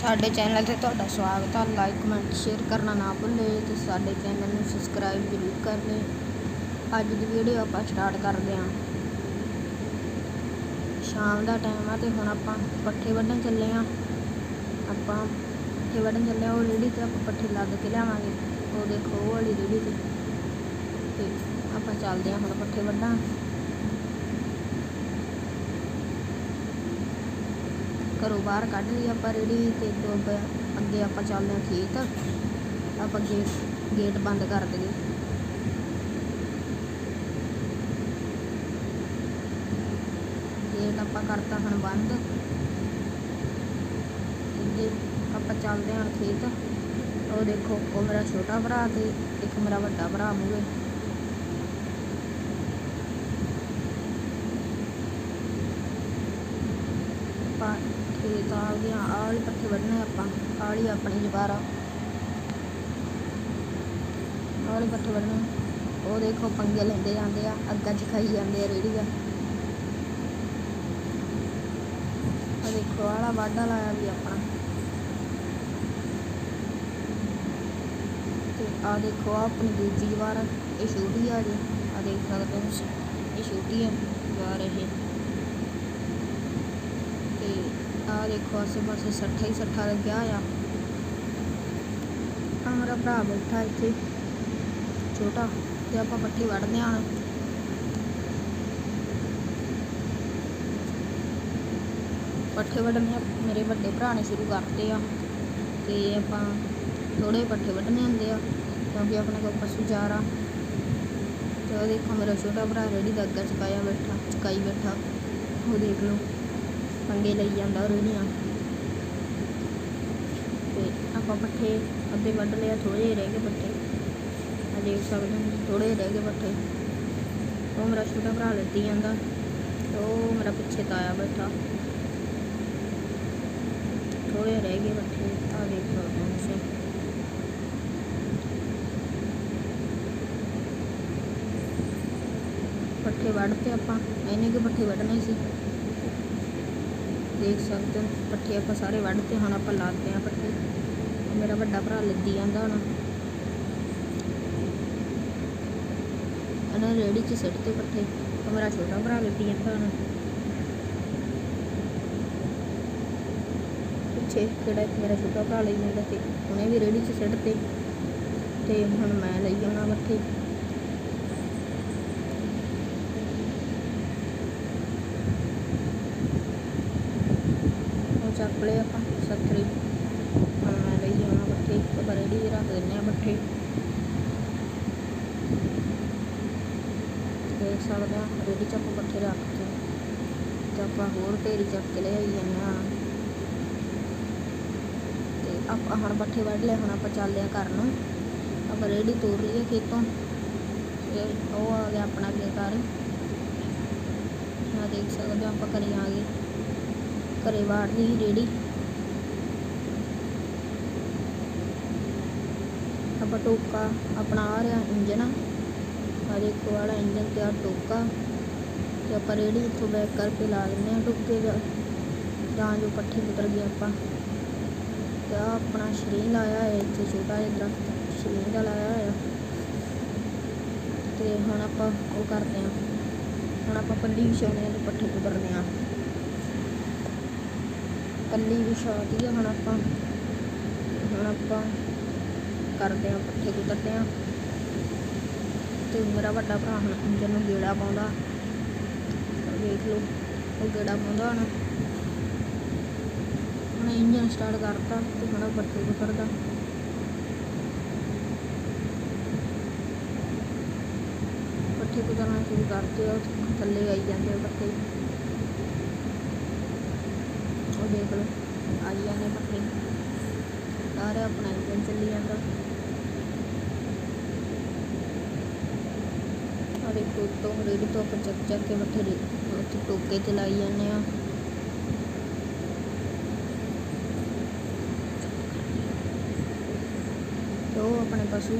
ਸਾਡੇ ਚੈਨਲ ਤੇ ਤੁਹਾਡਾ ਸਵਾਗਤ ਹੈ ਲਾਈਕ ਕਮੈਂਟ ਸ਼ੇਅਰ ਕਰਨਾ ਨਾ ਭੁੱਲੇ ਤੇ ਸਾਡੇ ਚੈਨਲ ਨੂੰ ਸਬਸਕ੍ਰਾਈਬ ਜ਼ਰੂਰ ਕਰ ਲੈ। ਅੱਜ ਦੀ ਵੀਡੀਓ ਆਪਾਂ ਸਟਾਰਟ ਕਰਦੇ ਹਾਂ। ਸ਼ਾਮ ਦਾ ਟਾਈਮ ਆ ਤੇ ਹੁਣ ਆਪਾਂ ਪੱਠੇ ਵੱਢਣ ਚੱਲੇ ਹਾਂ। ਆਪਾਂ ਪੱਠੇ ਵੱਢਣ ਚੱਲੇ ਹਾਂ, ਉਹ ਰੇੜੀ ਤੇ ਆਪਾਂ ਪੱਠੇ ਲੱਦ ਕੇ ਲਿਆਵਾਂਗੇ। ਉਹ ਦੇਖੋ, ਉਹ ਵਾਲੀ ਰੇੜੀ ਤੇ। ਤੇ ਆਪਾਂ ਚੱਲਦੇ ਹਾਂ ਹੁਣ ਪੱਠੇ ਵੱਢਾਂ ਘਰੋਂ ਬਾਹਰ ਕੱਢ ਲਈ ਆਪਾਂ ਰੇੜੀ ਤੇ ਤੋਂ ਅੱਗੇ- ਆਪਾਂ ਚੱਲਦੇ ਹਾਂ ਖੇਤ। ਆਪਾਂ ਗੇਟ ਗੇਟ ਬੰਦ ਕਰ ਦਈਏ। ਗੇਟ ਆਪਾਂ ਕਰਤਾ ਹੁਣ ਬੰਦ। ਅੱਗੇ ਆਪਾਂ ਚੱਲਦੇ ਹਾਂ ਖੇਤ। ਉਹ ਦੇਖੋ, ਉਹ ਮੇਰਾ ਛੋਟਾ ਭਰਾ ਤੇ ਇੱਕ ਮੇਰਾ ਵੱਡਾ ਭਰਾ ਮੂਹਰੇ ਆਪਾਂ ਖੇਤ ਆ ਆਹ ਵਾਲੇ ਪੱਠੇ ਵੱਢਣੇ ਆਪਾਂ ਆਲੀ ਆਪਣੀ ਜਵਾਰਾ ਆਹ ਪੱਠੇ ਵੱਢਣੇ ਉਹ ਦੇਖੋ, ਪੰਗੇ ਲੈਂਦੇ ਜਾਂਦੇ ਆ, ਅੱਗਾ ਚ ਖਾਈ ਜਾਂਦੇ ਆ ਰੇੜੀ ਦਾ ਆ ਦੇਖੋ ਆਲਾ ਵਾਢਾ ਲਾਇਆ ਵੀ ਆਪਣਾ। ਤੇ ਆ ਦੇਖੋ, ਆਹ ਆਪਣੀ ਦੂਜੀ ਜਵਾਰ ਇਹ ਛੋਟੀ ਆ ਜੀ ਆ ਦੇਖ ਸਕਦੇ ਹੋ ਇਹ ਛੋਟੀ ਆ ਜਵਾਰ ਇਹ ਤੇ ਆ ਦੇਖੋ ਆਸੇ ਪਾਸੇ ਸੱਠਾ ਹੀ ਸੱਠਾ ਲੱਗਿਆ ਆ ਆ। ਮੇਰਾ ਭਰਾ ਬੈਠਾ ਇੱਥੇ, ਛੋਟਾ, ਤੇ ਆਪਾਂ ਪੱਠੇ ਵੱਢਦੇ ਹਾਂ। ਪੱਠੇ ਵੱਢਣੇ ਮੇਰੇ ਵੱਡੇ ਭਰਾ ਨੇ ਸ਼ੁਰੂ ਕਰਤੇ ਆ, ਤੇ ਆਪਾਂ ਥੋੜੇ ਪੱਠੇ ਵੱਢਣੇ ਹੁੰਦੇ ਆ, ਕਿਉਂਕਿ ਆਪਣੇ ਕੋਲ ਪਸ਼ੂ ਚਾਰਾ। ਤੇ ਉਹ ਦੇਖੋ, ਮੇਰਾ ਛੋਟਾ ਭਰਾ ਰੇੜੀ ਦਾ ਅੱਗਾ ਚੁਕਾਇਆ ਬੈਠਾ, ਚੁਕਾਈ ਬੈਠਾ, ਉਹ ਦੇਖ ਲਓ। ਪੰਗੇ ਲਈ ਜਾਂਦਾ ਉਹ ਤੇ ਆਪਾਂ ਪੱਠੇ ਅੱਧੇ ਵੱਢ ਲਿਆ ਥੋੜੇ ਜਿਹੇ ਰਹਿ ਗਏ ਪੱਠੇ। ਆ ਦੇਖ ਸਕਦੇ ਹੋ ਥੋੜੇ ਰਹਿ ਗਏ ਪੱਠੇ। ਉਹ ਮੇਰਾ ਛੋਟਾ ਭਰਾ ਲੱਦੀ ਜਾਂਦਾ ਉਹ ਮੇਰਾ ਪਿੱਛੇ ਤਾਇਆ ਬੈਠਾ। ਥੋੜੇ ਰਹਿ ਗਏ ਪੱਠੇ ਆ ਦੇਖ ਸਕਦੇ ਹੋ ਤੁਸੀਂ ਪੱਠੇ ਵੱਢਤੇ ਆਪਾਂ, ਇੰਨੇ ਕੁ ਪੱਠੇ ਵੱਢਣੇ ਸੀ। ਦੇਖ ਸਕਦੇ ਹੋ, ਪੱਠੇ ਆਪਾਂ ਸਾਰੇ ਵੱਢਤੇ, ਹੁਣ ਆਪਾਂ ਲਾਤੇ ਆ ਪੱਠੇ। ਮੇਰਾ ਵੱਡਾ ਭਰਾ ਲੱਦੀ ਜਾਂਦਾ ਹੁਣ। ਇਹਨਾਂ ਰੇੜੀ 'ਚ ਸਿੱਟਤੇ ਪੱਠੇ। ਤੇ ਮੇਰਾ ਛੋਟਾ ਭਰਾ ਲੱਦੀ ਜਾਂਦਾ ਹੁਣ। ਪਿੱਛੇ ਕਿਹੜਾ ਮੇਰਾ ਛੋਟਾ ਭਰਾ ਲਈ ਜਾਂਦਾ ਤੇ ਉਹਨੇ ਵੀ ਰੇੜੀ 'ਚ ਸਿੱਟ ਸਿੱਟਤੇ ਤੇ ਹੁਣ ਮੈਂ ਲਈ ਆਉਣਾ ਪੱਠੇ। ਉਹ ਆਪਾਂ ਸੱਤਰੀ ਹੁਣ ਮੈਂ ਲਈ ਆਉਣਾ ਪੱਠੇ ਤੇ ਆਪਾਂ ਰੱਖ ਦਿੰਨੇ ਆ ਪੱਠੇ ਦੇਖ ਸਕਦੇ ਆ ਰੇੜੀ 'ਚ ਆਪਾਂ ਪੱਠੇ ਰੱਖਤੇ ਤੇ ਆਪਾਂ ਹੋਰ ਢੇਰੀ ਚੱਕ ਕੇ ਲੈ ਆਈ ਜਾਂਦੇ ਆ ਤੇ ਆਪਾਂ ਹੁਣ ਪੱਠੇ ਵੱਢ ਲਿਆ ਹੁਣ ਆਪਾਂ ਚੱਲਦੇ ਆ ਘਰ ਨੂੰ। ਆਪਾਂ ਰੇੜੀ ਤੋੜ ਲਈਏ ਖੇਤੋਂ। ਤੇ ਉਹ ਆ ਗਿਆ ਆਪਣਾ ਅੱਗੇ ਆ ਦੇਖ ਸਕਦੇ ਹੋ ਆਪਾਂ ਘਰੇ ਆ ਗਏ। ਘਰੇ ਵਾੜ ਦੀ ਰੇੜੀ ਆਪਾਂ ਟੋਕਾ ਆਪਣਾ ਆ ਰਿਹਾ ਇੰਜਨ ਆ। ਦੇਖੋ ਵਾਲਾ ਇੰਜਨ ਤੇ ਆ ਟੋਕਾ। ਤੇ ਆਪਾਂ ਰੇੜੀ ਇੱਥੋਂ ਬੈਕ ਕਰਕੇ ਲਾ ਲੈਂਦੇ ਆ ਟੋਕੇ ਦਾ। ਜਾਂ ਜੋ ਪੱਠੇ ਉਤਰ ਗਏ ਆਪਾਂ। ਤੇ ਆਹ ਆਪਣਾ ਸ਼ਰੀਰ ਲਾਇਆ ਹੈ ਇੱਥੇ, ਛੋਟਾ ਜਿਹਾ ਦਰਖਤ। ਸ਼ਰੀਰ ਦਾ ਲਾਇਆ ਹੋਇਆ। ਤੇ ਹੁਣ ਆਪਾਂ ਉਹ ਕਰਦੇ ਆ ਹੁਣ ਆਪਾਂ ਪੱਲੀ ਵਿਛਾਉਣੇ ਆ ਤੇ ਪੱਠੇ ਕੁਤਰਨੇ ਆ। ਪੱਲੀ ਵਿਛਾਤੀ ਆ, ਹੁਣ ਆਪਾਂ ਹੁਣ ਆਪਾਂ ਕਰਦੇ ਆ ਪੱਠੇ ਕੁਤਰਦੇ ਆ ਤੇ ਮੇਰਾ ਵੱਡਾ ਭਰਾ ਹੁਣ ਇੰਜਨ ਨੂੰ ਗੇੜਾ ਪਾਉਂਦਾ। ਆਹ ਲਓ, ਉਹ ਗੇੜਾ ਪਾਉਂਦਾ ਹੁਣ। ਹੁਣ ਇੰਜਨ ਸਟਾਰਟ ਕਰਤਾ ਤੇ ਹੁਣ ਉਹ ਪੱਠੇ ਕੁਤਰਦਾ ਪੱਠੇ ਕੁਤਰਨਾ ਸ਼ੁਰੂ ਕਰਤੇ ਉਹ ਥੱਲੇ ਆਈ ਜਾਂਦੇ ਆ ਪੱਠੇ। ਦੇਖ ਲਓ ਆਈ ਜਾਂਦੇ ਪੱਠੇ। ਸਾਰੇ ਆਪਣਾ ਇੰਜਨ ਚੱਲੀ ਜਾਂਦਾ। ਆ ਦੇਖੋ ਤੋਂ ਰੇੜੀ ਤੋਂ ਆਪਾਂ ਚੱਕ ਚੱਕ ਕੇ ਪੱਠੇ ਉੱਥੇ ਟੋਕੇ ਤੇ ਲਾਈ ਜਾਂਦੇ ਆ। ਤੇ ਉਹ ਆਪਣੇ ਪਸ਼ੂ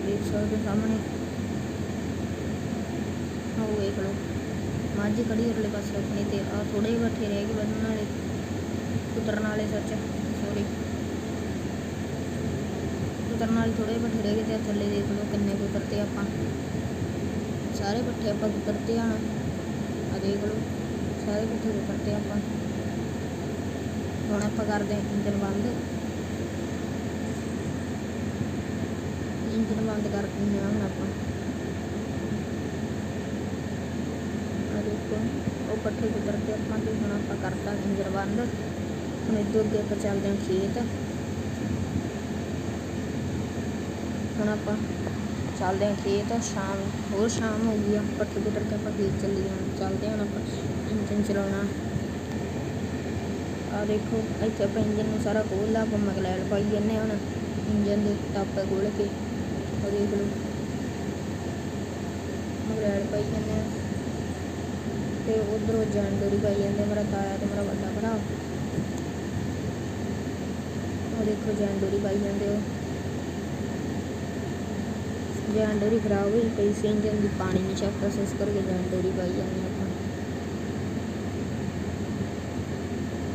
ਦੇਖ ਸਕਦੇ ਸਾਹਮਣੇ। ਆਹ ਵੇਖ ਲਓ। ਮੱਝ ਖੜੀ ਉਰਲੇ ਪਾਸੇ ਆਪਣੀ ਤੇ ਆ ਥੋੜੇ ਜਿਹੇ ਰਹਿ ਗਏ ਬੰਨਣ ਵਾਲੇ ਕੁਤਰ ਵਾਲੇ ਸੱਚ ਸੌਰੀ ਕੁਤਰਨ ਵਾਲੇ ਥੋੜੇ ਪੱਠੇ ਰਹਿ ਗਏ ਤੇ ਥੱਲੇ ਦੇਖ ਲਓ ਕਿੰਨੇ ਕੁਤਰਤੇ ਆਪਾਂ। ਸਾਰੇ ਪੱਠੇ ਆਪਾਂ ਕੁਤਰਤੇ ਹਨ ਆ ਦੇਖ ਲਓ, ਸਾਰੇ ਪੱਠੇ ਕਰਤੇ ਆਪਾਂ। ਹੁਣ ਆਪਾਂ ਕਰਦੇ ਹਾਂ ਇੰਜਨ ਬੰਦ। ਇੰਜਨ ਬੰਦ ਕਰ ਦਿੰਦੇ ਹਾਂ ਹੁਣ ਆਪਾਂ। ਆ ਉਹ ਪੱਠੇ ਕੁਤਰ ਕੇ ਆਪਾਂ ਤੇ ਹੁਣ ਆਪਾਂ ਕਰਤਾ ਇੰਜਨ ਬੰਦ। ਹੁਣ ਇੱਧਰ ਅੱਗੇ ਆਪਾਂ ਚੱਲਦੇ ਹਾਂ ਖੇਤ। ਹੁਣ ਆਪਾਂ ਚੱਲਦੇ ਹਾਂ ਖੇਤ, ਸ਼ਾਮ, ਹੋਰ ਸ਼ਾਮ ਹੋ ਗਈ ਆ, ਪੱਠੇ ਕੁਤਰ ਕੇ ਆਪਾਂ ਖੇਤ ਚੱਲੀ ਜਾਣਾ ਚੱਲਦੇ ਹਾਂ ਹੁਣ ਆਪਾਂ ਇੰਜਨ ਚਲਾਉਣਾ। ਆ ਦੇਖੋ, ਇੱਥੇ ਆਪਾਂ ਇੰਜਨ ਨੂੰ ਸਾਰਾ ਖੋਲ ਲਾ ਆਪਾਂ ਮਗਲੈਲ ਪਾਈ ਜੰਨੇ ਹੁਣ ਇੰਜਨ ਦੇ ਟਾਪੇ ਖੋਲ ਕੇ। ਉਹ ਦੇਖ ਲਓ। ਮਗਲੈਲ ਪਾਈ ਜੰਨੇ ਆ ਤੇ ਉਧਰੋਂ ਜੈਂਡੋਰੀ ਪਾਈ ਜਾਂਦੇ ਮੇਰਾ ਤਾਇਆ ਤੇ ਮੇਰਾ ਵੱਡਾ ਭਰਾ। ਉਹ ਦੇਖੋ ਜੈਂਡੋਰੀ ਪਾਈ ਜਾਂਦੇ ਉਹ ਜੈਂਡੋਰੀ ਖਰਾਬ ਹੋਈ ਪਈ ਸੀ ਇੰਜਨ ਦੀ ਪਾਣੀ ਨਹੀਂ ਚੱਕਦਾ ਸੀ, ਇਸ ਕਰਕੇ ਜੈਂਡੋਰੀ ਪਾਈ ਜਾਂਦੇ ਆਪਾਂ।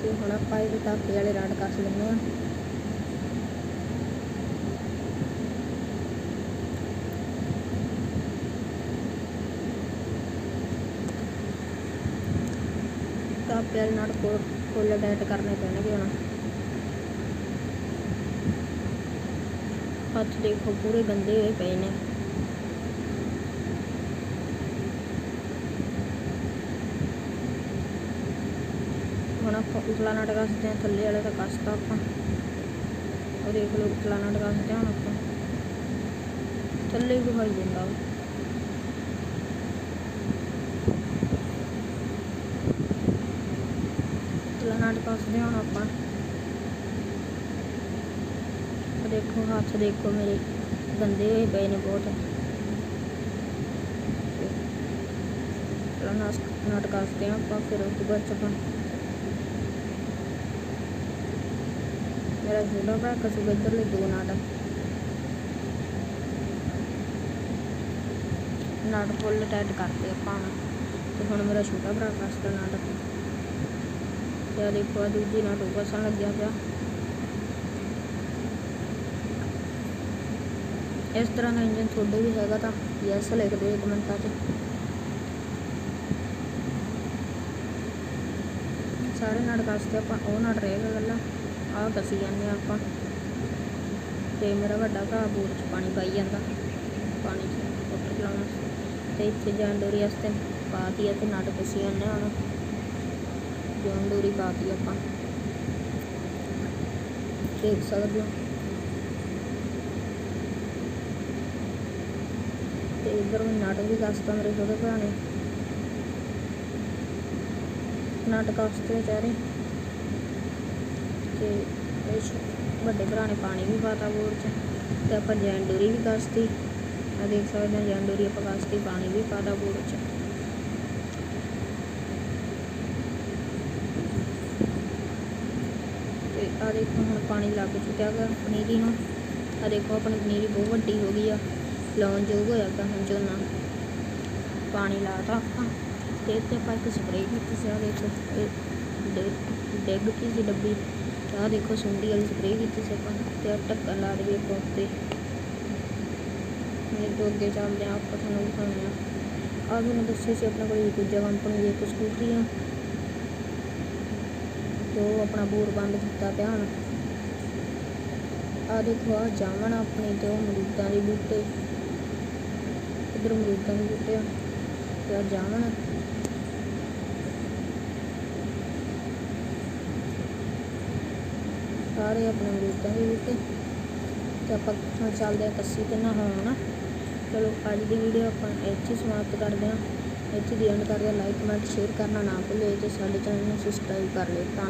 ਤੇ ਹੁਣ ਆਪਾਂ ਇਹ ਟਾਪੇ ਵਾਲੇ ਰਾਡ ਕੱਸ ਲੈਂਦੇ ਆ। ਟਾਪੇ ਨਾਲ ਕੋਲ ਕੋਲ ਕਰਨੇ ਪੈਣਗੇ ਹੁਣ। ਹੱਥ ਦੇਖੋ, ਪੂਰੇ ਗੰਦੇ ਹੋਏ ਪਏ ਨੇ। ਹੁਣ ਆਪਾਂ ਉਤਲਾ ਨਾਟ ਕੱਸਦੇ ਹਾਂ, ਥੱਲੇ ਵਾਲੇ ਤਾਂ ਕੱਸਤਾ ਆਪਾਂ। ਉਹ ਦੇਖ ਲਓ ਉਤਲਾ ਨਾਟ ਕੱਸਦੇ ਹੁਣ ਆਪਾਂ। ਥੱਲੇ ਵੀ ਹੋਈ ਜਾਂਦਾ ਵਾ। ਉਤਲਾ ਨਾਟ ਆਪਾਂ। ਦੇਖੋ, ਹੱਥ ਦੇਖੋ ਮੇਰੇ, ਗੰਦੇ ਹੋਏ ਪਏ ਨੇ ਬਹੁਤ। ਉਤਲਾ ਨਾਟ ਨਾਟ ਹਾਂ ਆਪਾਂ, ਫਿਰ ਉਸ ਤੋਂ ਬਾਅਦ ਆਪਾਂ ਮੇਰਾ ਛੋਟਾ ਭਰਾ ਕਸੂਗਾ ਇੱਧਰਲੇ ਦੋ ਨਾਟ। ਨਾਟ ਫੁੱਲ ਟਾਈਟ ਕਰਦੇ ਆਪਾਂ। ਤੇ ਹੁਣ ਮੇਰਾ ਛੋਟਾ ਭਰਾ ਕੱਸਦਾ ਨਾਟ। ਤੇ ਦੇਖੋ ਆ ਦੂਜੀ ਨਾਟ ਉਹ ਕੱਸਣ ਲੱਗਿਆ ਪਿਆ। ਇਸ ਤਰ੍ਹਾਂ ਦਾ ਇੰਜਨ ਤੁਹਾਡੇ ਵੀ ਹੈਗਾ ਤਾਂ ਯੈਸ ਲਿਖ ਦਿਓ ਕਮੈਂਟਾਂ 'ਚ ਸਾਰੇ ਨਾਟ ਕੱਸਦੇ ਆਪਾਂ, ਉਹ ਨਾਲ ਰਹਿ ਗੱਲਾਂ ਆਹ ਕੱਸੀ ਜਾਂਦੇ ਹਾਂ ਆਪਾਂ। ਤੇ ਮੇਰਾ ਵੱਡਾ ਭਰਾ ਬੋਰ 'ਚ ਪਾਣੀ ਪਾਈ ਜਾਂਦਾ। ਪਾਣੀ 'ਚ ਮੋਟਰ ਚਲਾਉਣਾ। ਤੇ ਇੱਥੇ ਜਾਨ ਡੋਰੀ ਵਾਸਤੇ ਪਾਤੀ ਆ ਤੇ ਨਟ ਕੱਸੀ ਜਾਂਦੇ ਹਾਂ ਹੁਣ। ਜਾਨ ਡੋਰੀ ਪਾਤੀ ਆਪਾਂ। ਦੇਖ ਸਕਦੇ ਹੋ। ਤੇ ਇੱਧਰ ਮੈਂ ਨਟ ਵੀ ਕੱਸਤਾ ਮੇਰੇ ਛੋਟੇ ਭਰਾ ਨੇ। ਨਾਟਕ ਕੱਸਤੇ ਚਾਰੇ ਤੇ ਵੱਡੇ ਭਰਾ ਨੇ ਪਾਣੀ ਵੀ ਪਾਤਾ ਬੋਰ 'ਚ। ਤੇ ਆਪਾਂ ਜੈਨ ਡੋਰੀ ਵੀ ਕੱਸਤੀ। ਆ ਦੇਖ ਸਕਦੇ ਹਾਂ, ਜੈਨ ਡੋਰੀ ਆਪਾਂ ਕੱਸਤੀ, ਪਾਣੀ ਵੀ ਪਾਤਾ ਬੋਰ 'ਚ। ਆ ਦੇਖੋ, ਹੁਣ ਪਾਣੀ ਲੱਗ ਚੁੱਕਿਆ ਗਾ ਪਨੀਰੀ ਨੂੰ। ਆ ਦੇਖੋ, ਆਪਣੀ ਪਨੀਰੀ ਬਹੁਤ ਵੱਡੀ ਹੋ ਗਈ ਆ। ਲਾਉਣ ਯੋਗ ਹੋਇਆ ਪਿਆ ਹੁਣ ਝੋਨਾ ਪਾਣੀ ਲਾਤਾ ਆਪਾਂ। ਤੇ ਇੱਥੇ ਆਪਾਂ ਇੱਕ ਸਪਰੇਅ ਕੀਤੀ ਸੀ ਆ ਦੇਖੋ, ਇਹ ਡਿੱਗ- ਡਿੱਗ ਪਈ ਸੀ ਡੱਬੀ। ਤੇ ਆਹ ਦੇਖੋ, ਸੁੰਡੀ ਵਾਲੀ ਸਪਰੇਅ ਕੀਤੀ ਸੀ ਆਪਾਂ ਤੇ ਆ ਢੱਕਣ ਲਾ ਦੇਈਏ ਆਪਾਂ ਉੱਤੇ। ਇਹ ਤੋਂ ਅੱਗੇ ਚੱਲਦੇ ਆ, ਆਪਾਂ ਤੁਹਾਨੂੰ ਦਿਖਾਉਂਦੇ ਆ। ਆ ਮੈਨੂੰ ਦੱਸਿਆ ਸੀ, ਆਪਣੇ ਕੋਲ ਦੂਜਾ ਕੰਪਨੀ ਦੀ ਇੱਕ ਸਕੂਟਰੀ ਆ। ਤੇ ਉਹ ਆਪਣਾ ਬੋਰ ਬੰਦ ਕੀਤਾ ਪਿਆ ਹੁਣ। ਆ ਦੇਖੋ ਆ ਜਾਮਣ ਆਪਣੀ ਤੇ ਉਹ ਮਰੂਦਾਂ ਦੇ ਬੂਟੇ। ਇੱਧਰ ਅਮਰੂਦਾਂ ਦੇ ਬੂਟੇ ਆ ਤੇ ਆ ਜਾਮਣ ਸਾਰੇ ਆਪਣੇ ਅਮਰੂਦਾਂ ਦੇ ਬੂਟੇ। ਤੇ ਆਪਾਂ ਹੁਣ ਚੱਲਦੇ ਆ ਕੱਸੀ ਤੇ ਨਹਾਉਣ ਚਲੋ, ਅੱਜ ਦੀ ਵੀਡੀਓ ਆਪਾਂ ਇੱਥੇ ਸਮਾਪਤ ਕਰਦੇ ਹਾਂ। ਇੱਥੇ ਦੀ ਐਂਡ ਕਰਦੇ ਹਾਂ। ਲਾਈਕ ਕਮੈਂਟ ਸ਼ੇਅਰ ਕਰਨਾ ਨਾ ਭੁੱਲਿਓ ਤੇ ਸਾਡੇ ਚੈਨਲ ਨੂੰ ਸਬਸਕ੍ਰਾਈਬ ਕਰ ਲਿਓ। ਧੰਨਵਾਦ।